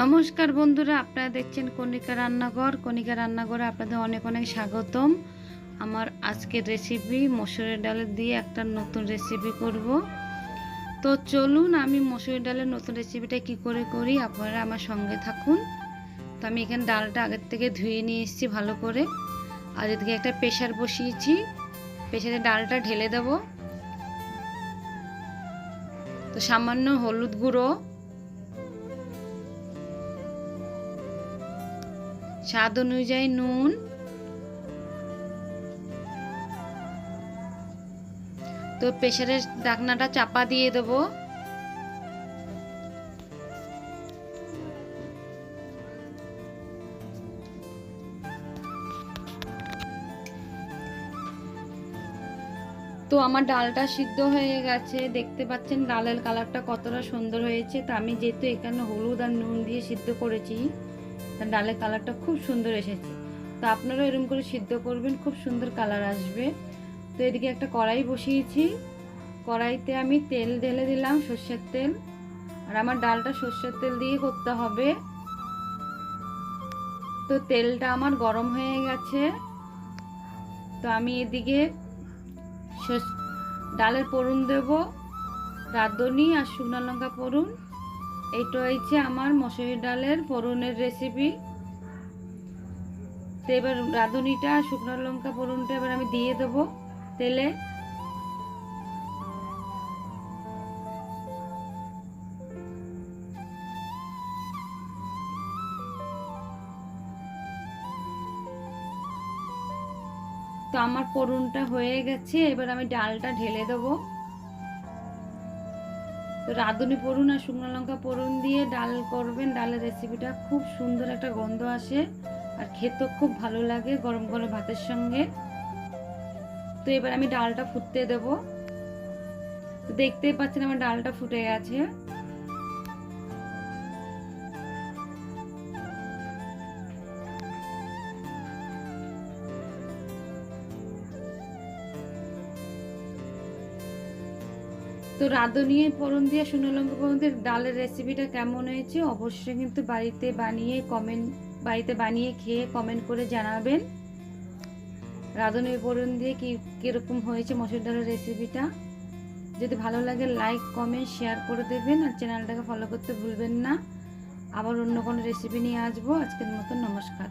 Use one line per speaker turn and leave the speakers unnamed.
নমস্কার বন্ধুরা, আপনারা দেখছেন কণিকা রান্নাঘর। কণিকা রান্নাঘরে আপনাদের অনেক অনেক স্বাগতম। আমার আজকের রেসিপি মসুরের ডালের দিয়ে একটা নতুন রেসিপি করব। তো চলুন, আমি মসুরের ডালের নতুন রেসিপিটা কি করে করি, আপনারা আমার সঙ্গে থাকুন। তো আমি এখানে ডালটা আগের থেকে ধুয়ে নিয়ে এসেছি ভালো করে। আর এদিকে একটা প্রেশার বসিয়েছি। প্রেশারে ডালটা ঢেলে দেব। তো সামান্য হলুদ গুঁড়ো স্বাদ অনুযায়ী নুন। তো প্রেশারের ঢাকনাটা চাপা দিয়ে দেব। তো আমার ডালটা সিদ্ধ হয়ে গেছে। দেখতে পাচ্ছেন ডালের কালারটা কতটা সুন্দর হয়েছে। তো আমি যেহেতু এখানে হলুদ আর নুন দিয়ে সিদ্ধ করেছি ডালের কালারটা খুব সুন্দর এসেছে। তো আপনারাও এরকম করে সিদ্ধ করবেন, খুব সুন্দর কালার আসবে। তো এদিকে একটা কড়াই বসিয়েছি। কড়াইতে আমি তেল ঢেলে দিলাম, সর্ষের তেল। আর আমার ডালটা সর্ষের তেল দিয়ে করতে হবে। তো তেলটা আমার গরম হয়ে গেছে। তো আমি এদিকে ডালের পড়ুন দেব। রাঁধুনি আর শুকনো লঙ্কা পড়ুন এইটা হয়েছে আমার মসুরি ডালের ফোড়নের রেসিপি তো এবার রাঁধুনিটা, শুকনো লঙ্কা ফোড়নটা এবার আমি দিয়ে দেবো তেলে। তো আমার ফোড়নটা হয়ে গেছে, এবার আমি ডালটা ঢেলে দেবো। তো রাঁধুনি পড়ুন আর শুকনো লঙ্কা পড়ুন দিয়ে ডাল করবেন। ডালের রেসিপিটা খুব সুন্দর একটা গন্ধ আসে আর খেতেও খুব ভালো লাগে গরম গরম ভাতের সঙ্গে। তো এবার আমি ডালটা ফুটতে দেবো। তো দেখতেই পাচ্ছেন আমার ডালটা ফুটে গেছে। তো রাঁধুনিয়ে ফোড়ন দিয়ে শুকনো লঙ্কা ফোড়ন দিয়ে ডালের রেসিপিটা কেমন হয়েছে অবশ্যই কিন্তু বাড়িতে বানিয়ে কমেন্ট বাড়িতে বানিয়ে খেয়ে কমেন্ট করে জানাবেন। রাঁধুনি ফোড়ন দিয়ে কী, কীরকম হয়েছে মসুর ডালের রেসিপিটা যদি ভালো লাগে লাইক কমেন্ট শেয়ার করে দেবেন আর চ্যানেলটাকে ফলো করতে ভুলবেন না। আবার অন্য কোনো রেসিপি নিয়ে আসব। আজকের মতন নমস্কার।